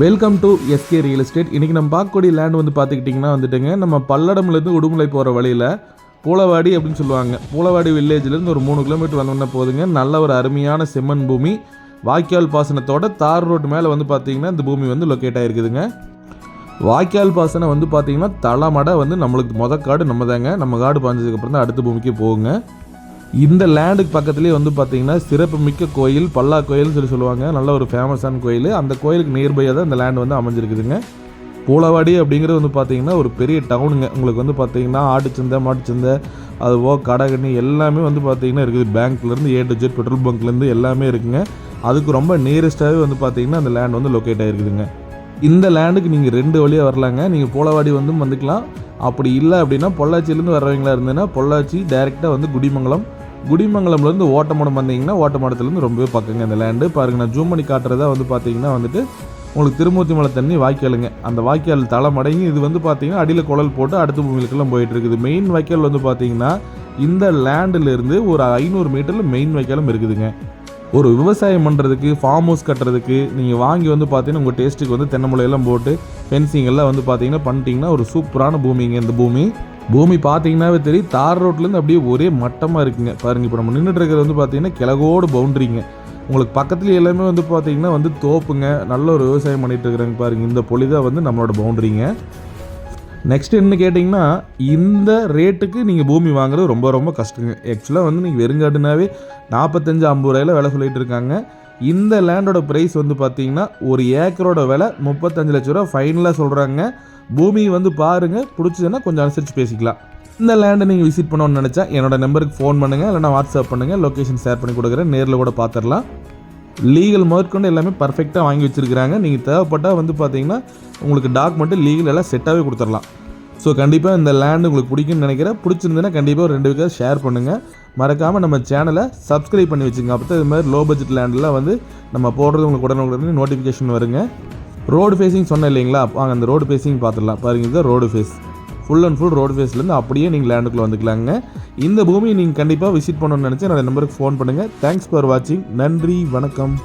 Welcome to SK real estate இன்றைக்கி நம்ம பார்க்கக்கூடிய லேண்ட் வந்து பார்த்துக்கிட்டிங்கன்னா வந்துட்டுங்க நம்ம பல்லடம்லேருந்து உடுமலை போகிற வழியில் பூலவாடி அப்படின்னு சொல்லுவாங்க. பூலவாடி வில்லேஜ்லேருந்து ஒரு மூணு கிலோமீட்டர் வந்தோம்னா போதுங்க. நல்ல ஒரு அருமையான செம்மண் பூமி. வாய்க்கால் பாசனத்தோட தார் ரோட்டு மேலே வந்து பார்த்தீங்கன்னா இந்த பூமி வந்து லொக்கேட் ஆகிருக்குதுங்க வாய்க்கால் பாசனம் வந்து பார்த்தீங்கன்னா தலைமடை வந்து நம்மளுக்கு மொத காடு நம்ம தாங்க நம்ம காடு பாஞ்சதுக்கப்புறம் தான் அடுத்த பூமிக்கு போகுங்க. இந்த லேண்டுக்கு பக்கத்துலேயே வந்து பார்த்திங்கன்னா சிறப்பு மிக்க கோயில் பல்லா கோயில்னு சொல்லி சொல்லுவாங்க. நல்ல ஒரு ஃபேமஸான கோயில். அந்த கோயிலுக்கு நியர்பையாக தான் இந்த லேண்ட் வந்து அமைஞ்சிருக்குதுங்க. பூலவாடி அப்படிங்கிறது வந்து பார்த்திங்கன்னா ஒரு பெரிய டவுனுங்க உங்களுக்கு வந்து பார்த்திங்கன்னா ஆட்டுச்சந்தை மாட்டுச்சந்தை அதுவோ கடகண்ணி எல்லாமே வந்து பார்த்திங்கன்னா இருக்குது. பேங்க்லேருந்து ஏ டு ஜெட் பெட்ரோல் பங்க்லேருந்து எல்லாமே இருக்குங்க. அதுக்கு ரொம்ப நியரஸ்ட்டாகவே வந்து பார்த்திங்கன்னா அந்த லேண்ட் வந்து லொக்கேட் ஆகிருக்குதுங்க இந்த லேண்டுக்கு நீங்கள் ரெண்டு வழியாக வரலாங்க. நீங்கள் போலவாடி வந்து வந்துக்கலாம். அப்படி இல்லை அப்படின்னா பொள்ளாச்சியிலேருந்து வர்றவங்களா இருந்ததுன்னா பொள்ளாச்சி டைரெக்டாக வந்து குடிமங்கலம் குடிமங்கலம்லேருந்து ஓட்டமடம் வந்தீங்கன்னா ஓட்டமடத்துலேருந்து ரொம்பவே பக்கங்க இந்த லேண்டு பாருங்கள் நான் ஜூம் பண்ணி காட்டுறதா வந்து பார்த்தீங்கன்னா வந்துட்டு உங்களுக்கு திருமூர்த்தி மலை தண்ணி வாய்க்காலுங்க. அந்த வாய்க்கால் தலைமடங்கி இது வந்து பார்த்தீங்கன்னா அடியில் குழல் போட்டு அடுத்த பூமிகளுக்கெல்லாம் போயிட்டு இருக்குது மெயின் வாய்க்கால் வந்து பார்த்தீங்கன்னா இந்த லேண்டிலிருந்து ஒரு ஐநூறு மீட்டரில் மெயின் வாய்க்காலும் இருக்குதுங்க. ஒரு விவசாயம் பண்ணுறதுக்கு ஃபார்ம் ஹவுஸ் கட்டுறதுக்கு நீங்கள் வாங்கி வந்து பார்த்தீங்கன்னா உங்கள் டேஸ்ட்டுக்கு வந்து தென்னை முளையெல்லாம் போட்டு ஃபென்சிங் எல்லாம் வந்து பார்த்தீங்கன்னா பண்ணிட்டீங்கன்னா ஒரு சூப்பரான பூமிங்க இந்த பூமி. பூமி பார்த்தீங்கன்னாவே தெரியும். தார் ரோட்லேருந்து அப்படியே ஒரே மட்டமாக இருக்குங்க. பாருங்கள் இப்போ நம்ம நின்றுட்டு இருக்கிறது வந்து பார்த்தீங்கன்னா கிழகோடு பவுண்டரிங்க. உங்களுக்கு பக்கத்தில் எல்லாமே வந்து பார்த்தீங்கன்னா வந்து தோப்புங்க. நல்ல ஒரு விவசாயம் பண்ணிகிட்டு இருக்கிறாங்க பாருங்கள் இந்த பொழி தான் வந்து நம்மளோட பவுண்டரிங்க. நெக்ஸ்ட் என்ன கேட்டிங்கன்னா இந்த ரேட்டுக்கு நீங்கள் பூமி வாங்குறது ரொம்ப ரொம்ப கஷ்டங்க. ஆக்சுவலாக வந்து நீங்கள் வெறுங்காட்டுனாவே நாற்பத்தஞ்சு ஐம்பது ரூபாயில விலை சொல்லிகிட்டு இருக்காங்க. இந்த லேண்டோட ப்ரைஸ் வந்து பார்த்தீங்கன்னா ஒரு ஏக்கரோட விலை முப்பத்தஞ்சு லட்ச ரூபா. ஃபைனலாக சொல்கிறாங்க பூமி வந்து பாருங்கள் பிடிச்சதுன்னா கொஞ்சம் அனுசரித்து பேசிக்கலாம். இந்த லேண்டை நீங்கள் விசிட் பண்ணணும்னு நினச்சா என்னோடய நம்பருக்கு ஃபோன் பண்ணுங்கள் இல்லைனா வாட்ஸ்அப் பண்ணுங்கள் லொக்கேஷன் ஷேர் பண்ணி கொடுக்குறேன் நேரில் கூட பார்த்துடலாம் லீகல் முதற்கொண்டு எல்லாமே பர்ஃபெக்டாக வாங்கி வச்சுருக்கிறாங்க. நீங்கள் தேவைப்பட்டால் வந்து பார்த்தீங்கன்னா உங்களுக்கு டாக்குமெண்ட்டு லீகல் எல்லாம் செட்டாகவே கொடுத்துடலாம் ஸோ கண்டிப்பாக இந்த லேண்டு உங்களுக்கு பிடிக்கும்னு நினைக்கிறேன். பிடிச்சிருந்ததுன்னா கண்டிப்பாக ஒரு ரெண்டு பேருக்கு ஷேர் பண்ணுங்கள் மறக்காமல் நம்ம சேனலை சப்ஸ்கிரைப் பண்ணி வச்சுங்க. அப்போ இது மாதிரி லோ பட்ஜெட் லேண்டெலாம் வந்து நம்ம போடுறது உங்களுக்கு உடனே உடனே நோட்டிஃபிகேஷன் வருங்க. ரோடு ஃபேஸிங் சொன்னேன் இல்லைங்களா? வாங்க அந்த ரோடு ஃபேஸிங் பார்த்துடலாம். பாருங்க இதுதான் road face full and full road ஃபேஸ்லேருந்து அப்படியே நீங்கள் லேண்டுக்குள்ளே வந்துக்கலாங்க. இந்த பூமியை நீங்கள் கண்டிப்பாக விசிட் பண்ணணும்னு நினச்சி நான் நம்பருக்கு ஃபோன் பண்ணுங்கள் தேங்க்ஸ் ஃபார் வாட்சிங் நன்றி வணக்கம்.